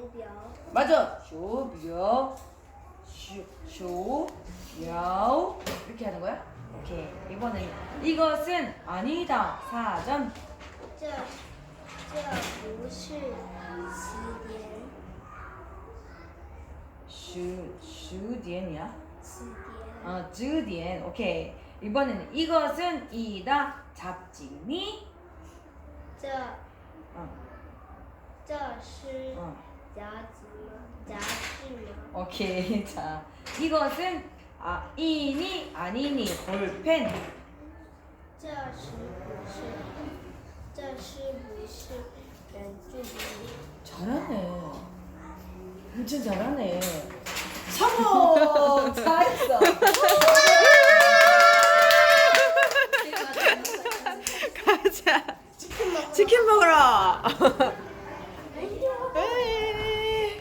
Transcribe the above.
쇼뼈. 맞아. 쇼뼈. 쇼, 쇼, 뼈. 이렇게 하는 거야? 오케이. 이번엔 이것은 아니다. 사전. 쇼쇼디엔이야 아, 어, 주디엔 오케이. 이번에는 이것은 이다. 잡지니? 저, 어. 这是 어. 杂志吗？杂志吗？ 오케이. 자, 이것은 아, 이니 아니니 볼펜. 这是不是？这是不是圆珠笔？ 잘하네. 진짜 잘하네. 성공! 잘했어. 가자. 치킨 먹으러.